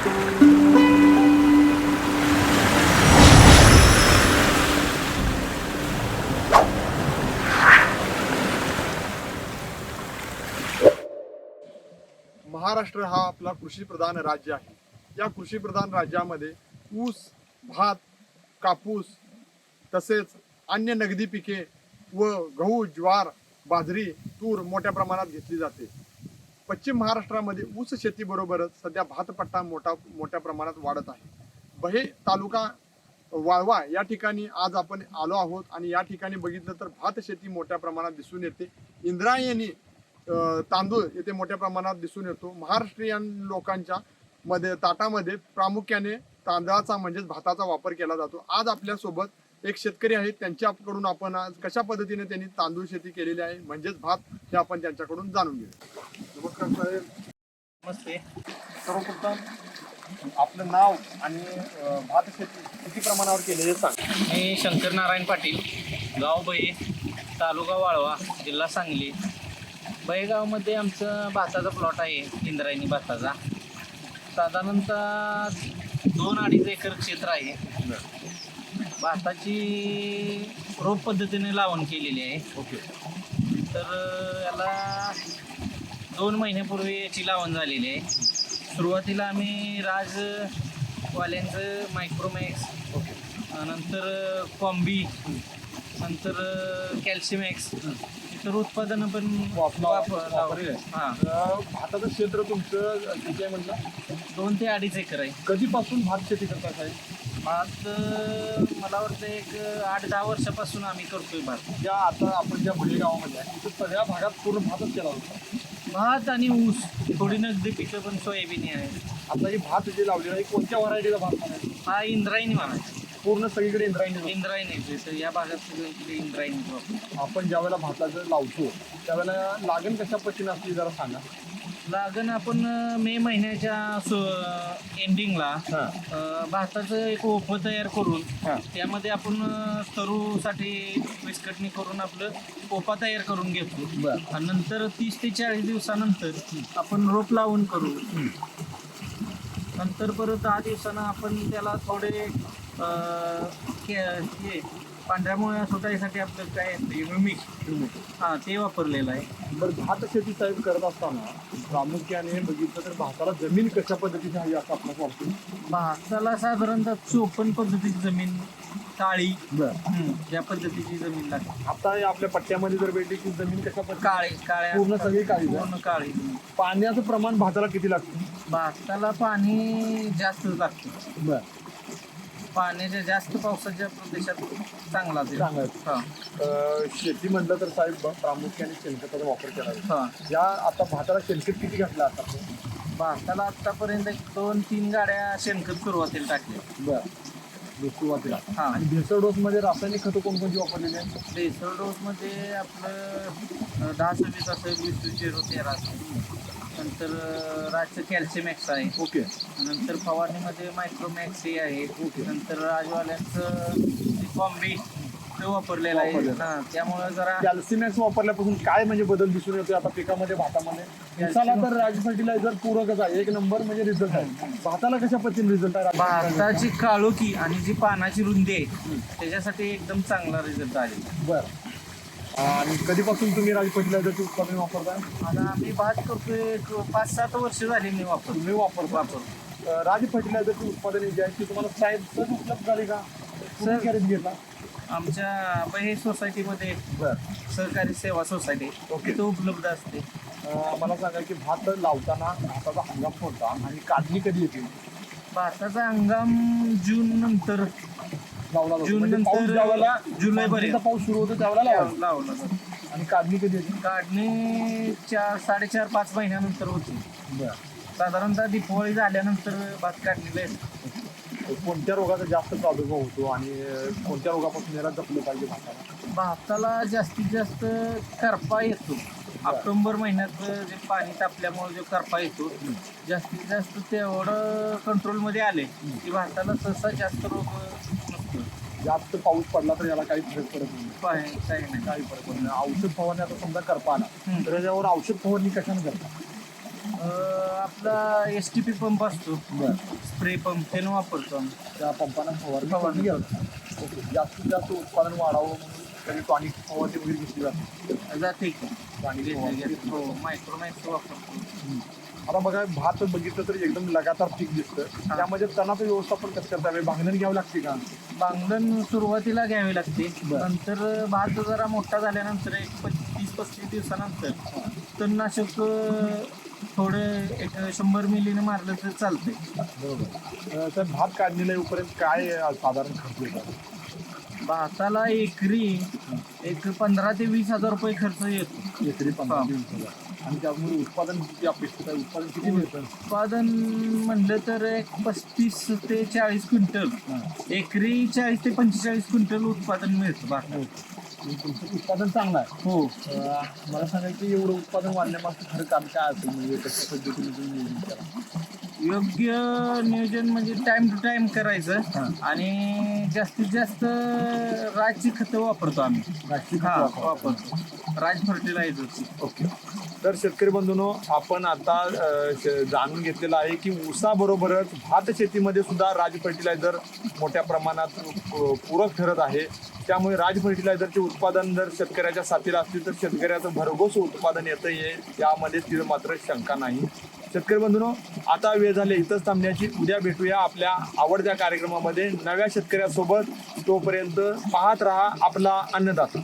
महाराष्ट्र हा आपला कृषी प्रधान राज्य आहे. या कृषी प्रधान राज्यामध्ये ऊस भात कापूस तसेच अन्य नगदी पिके व गहू ज्वार बाजरी तूर मोठ्या प्रमाणात घेतली जाते. पश्चिम महाराष्ट्रामध्ये ऊस शेतीबरोबरच सध्या भातपट्टा मोठा मोठ्या प्रमाणात वाढत आहे. बहे तालुका वाळवा या ठिकाणी आज आपण आलो आहोत आणि या ठिकाणी बघितलं तर भात शेती मोठ्या प्रमाणात दिसून येते. इंद्रायणी तांदूळ येथे मोठ्या प्रमाणात दिसून येतो. महाराष्ट्रीयन लोकांच्या मध्ये ताटामध्ये प्रामुख्याने तांदळाचा म्हणजेच भाताचा वापर केला जातो. आज आपल्यासोबत एक शेतकरी आहेत त्यांच्याकडून आपण आज कशा पद्धतीने त्यांनी तांदूळ शेती केलेली आहे म्हणजेच भात हे आपण त्यांच्याकडून जाणून घेऊ नमस्कार साहेब. नमस्ते. सर्वप्रथम आपलं नाव आणि भात शेती किती प्रमाणावर केलेले सांग. मी शंकर नारायण पाटील गाव बये तालुका वाळवा जिल्हा सांगली. बयगावमध्ये आमचं भाताचा प्लॉट आहे इंद्रायणी भाताचा. साधारणतः दोन अडीच एकर क्षेत्र आहे. भाताची रोप पद्धतीने लावण केलेली आहे. ओके. तर याला दोन महिन्यापूर्वी याची लावण झालेली आहे. सुरुवातीला आम्ही राज वाल्यांचं मायक्रोमॅक्स ओके. नंतर कॉम्बी नंतर कॅल्शिमॅक्स इतर उत्पादनं पण वाप- वाप- वापरलेलं आहे. हां. अ, भाताचं क्षेत्र तुमचं किती आहे म्हटलं? दोन ते अडीच एकर आहे. कधीपासून भात शेती करता साहेब? भात मला वाटतं एक आठ दहा वर्षापासून आम्ही करतोय भात. ज्या आता आपण ज्या भुले गावामध्ये आहे तिथं सगळ्या भागात पूर्ण भातच केला होता. भात आणि ऊस थोडी नगदी पिकं पण सोयाबीन आहे. आता हे भात जे लावलेलं आहे कोणत्या व्हरायटीचा भात म्हणायचं हा इंद्रायणी म्हणायचा पूर्ण सगळीकडे इंद्रायणी इंद्रायणी तर या भागात सगळीकडे इंद्रायणी वापरतो. आपण ज्या वेळेला भाताचं लावतो त्यावेळेला लागण कशा पद्धतीने असली जरा सांगा. लागण आपण अं, मे महिन्याच्या एंडिंगला हां. भाताचं एक ओपं तयार करून हां. त्यामध्ये आपण अं, तरूसाठी विस्कटणी करून आपलं ओपा तयार करून घेतो बरं. आणि नंतर तीस ते चाळीस दिवसानंतर आपण रोप लावून करू. नंतर परत दहा दिवसानं आपण त्याला थोडे अं, के- हे पांढऱ्या मुळ्या सुटायसाठी आपलं काय मिक्स हां ते वापरलेलं आहे. बरं भात शेती साहेब करत असताना प्रामुख्याने बघितलं तर भाताला जमीन कशा पद्धतीची हवी असं आपण वाटतो भाताला साधारणतः चोपन्न पद्धतीची जमीन काळी बरं. या पद्धतीची जमीन लागते. आता आपल्या पट्ट्यामध्ये जर भेटली की जमीन कशा पद्धती काळे काळ्या पूर्ण सगळी काळी. पूर्ण काळी. जमीन. पाण्याचं प्रमाण भाताला किती लागतं? भाताला पाणी जास्त लागतं. बरं. पाण्याच्या जास्त पावसाच्या प्रदेशात चांगला ते. चांगला हा, अं, शेती म्हटलं तर साहेब ब- प्रामुख्याने शेणखताचा वापर केला जातो. हा. या आता भाताला शेणखत किती घातला आता? भाताला आतापर्यंत एक दोन तीन गाड्या शेणखत सुरुवातीला टाकल्या. बरं. सुरुवातीला. हा. आणि भेसळ डोस मध्ये रासायनिक खतं कोणकोणती वापरलेली आहेत? बेसळ डोस मध्ये आपलं अं, दहा सव्वीस असेल वीस वीस झिरो तेरा असेल नंतर राजचं कॅल्शियमॅक्स आहे. ओके. नंतर फवारणीमध्ये मायक्रोमॅक्स हे आहे. ओके. नंतर राजवाल्यांचं कॉम्बी ते वापरलेलं आहे. वापरलेलं. हा त्यामुळे जरा कॅल्सिमॅक्स वापरल्यापासून काय म्हणजे बदल दिसून येतो आता पिकामध्ये भातामध्ये? दिसाला तर राज फर्टिलायझर पूरकच आहे. एक नंबर म्हणजे रिझल्ट आहे. भाताला कशा पद्धतीने रिझल्ट आहे? भाताची काळोखी आणि जी पानाची रुंदी आहे त्याच्यासाठी एकदम चांगला रिझल्ट आहे. बरं. आणि कधीपासून तुम्ही राज फर्टिलायझरचे उत्पादन वापरताय? आता आम्ही भात करतोय एक पाच सात वर्ष झाली मी वापरतो तुम्ही वापरता. वापरतो अं, राज फर्टिलायझरची उत्पादने जी आहेत ती तुम्हाला साहेब सहज उपलब्ध झाली का? सर. खरेदी घेतला? आमच्या बहे सोसायटीमध्ये बरं. सहकारी सेवा सोसायटी ओके. तिथं उपलब्ध असते. अं, मला सांगा की भात लावताना भाताचा हंगाम कोणता आणि काढणी कधी येते? भाताचा हंगाम जून नंतर. लावला जातो. जून म्हणजे पाऊस नंतर ज्यावेळेला जुलैपर्यंत. पाऊस सुरू होतो त्यावेळेला लावायचा. लावला जातो आणि काढणी कधी येते काढणी चार साडेचार पाच महिन्यानंतर होती. बरं. साधारणतः दिपावळी झाल्यानंतर भात काढलेलं आहे कोणत्या रोगाचा जास्त प्रादुर्भाव होतो आणि कोणत्या रोगापासून याला जपलं पाहिजे भाताला? भाताला जास्तीत जास्त करपा येतो. ऑक्टोबर महिन्यात जे पाणी तापल्यामुळे जो करपा येतो जास्तीत जास्त तेवढं कंट्रोलमध्ये आले की भाताला सहसा जास्त रोग जास्त पाऊस पडला तर याला काही फरक पडत नाही. पाय- काही नाही. काही फरक पडत नाही. औषध फवारणी आता समजा करपा आला हम्म. तर याच्यावर औषध फवारणी कशाने करता अं, आपला एस टी पी पंप असतो. बरं. स्प्रे पंप त्यानं वापरतो आम्ही. त्या पंपानं फवारणी फवारणी घ्यावं ओके. जास्तीत जास्त उत्पादन वाढावं म्हणून टॉनिक फवारणी वगैरे घेतली जाते. जाते की. टॉनिक घेतले फवारणी. घेतले. हो मायक्रोमॅक्स वापरतो. आता बघा भात बघितलं तर एकदम लगातार पीक दिसतं त्यामध्ये तणाचं व्यवस्थापन कसं करता यावे? बांधणी घ्यावी लागते का? बांगलन सुरुवातीला घ्यावी लागते. बरं. नंतर भात जरा मोठा झाल्यानंतर एक तीस पस्तीस दिवसानंतर तणनाशक अं, थोडे एक शंभर मिलीने मारलं तर चालतंय. बरोबर. अं, तर भात काढणीला येऊपर्यंत काय अं, साधारण खर्च येतात भाताला एकरी एक पंधरा ते वीस हजार रुपये खर्च येतो. एकरी पंधरा हा. दिवसाला आणि त्यामुळे उत्पादन किती अपेक्षित आहे उत्पादन किती मिळतं? उत्पादन म्हणलं तर एक पस्तीस ते चाळीस क्विंटल. एकरी चाळीस ते पंचेचाळीस क्विंटल उत्पादन मिळतं भाताला आणि तुमचं उत्पादन चांगलं आहे. हो. मला सांगा की एवढं उत्पादन वाढण्यामागचं खरं काम काय असेल? म्हणजे कशा पद्धतीने तुम्ही नियोजन करा? योग्य नियोजन म्हणजे टाइम टू टाइम. करायचं. आणि जास्तीत जास्त राजची खतं वापरतो आम्ही. हा खतं वापरा. वापरतो. राज फर्टिलायझरची ओके. तर शेतकरी बंधूंनो आपण आता अ, श- जाणून घेतलेलं आहे की ऊसाबरोबरच भात शेतीमध्ये सुद्धा राज फर्टिलायझर मोठ्या प्रमाणात अ, पूरक ठरत आहे. त्यामुळे राज फर्टिलायझरचे उत्पादन जर शेतकऱ्याच्या साथीला असतील तर शेतकऱ्याचं भरघोस उत्पादन येतं येईल यामध्ये तीळ मात्र शंका नाही. शेतकरी बंधूनो आता वेळ झाली इथंच थांबण्याची. उद्या भेटूया आपल्या आवडत्या कार्यक्रमामध्ये. नव्या शेतकऱ्यासोबत तोपर्यंत पाहत राहा आपला अन्नदाता.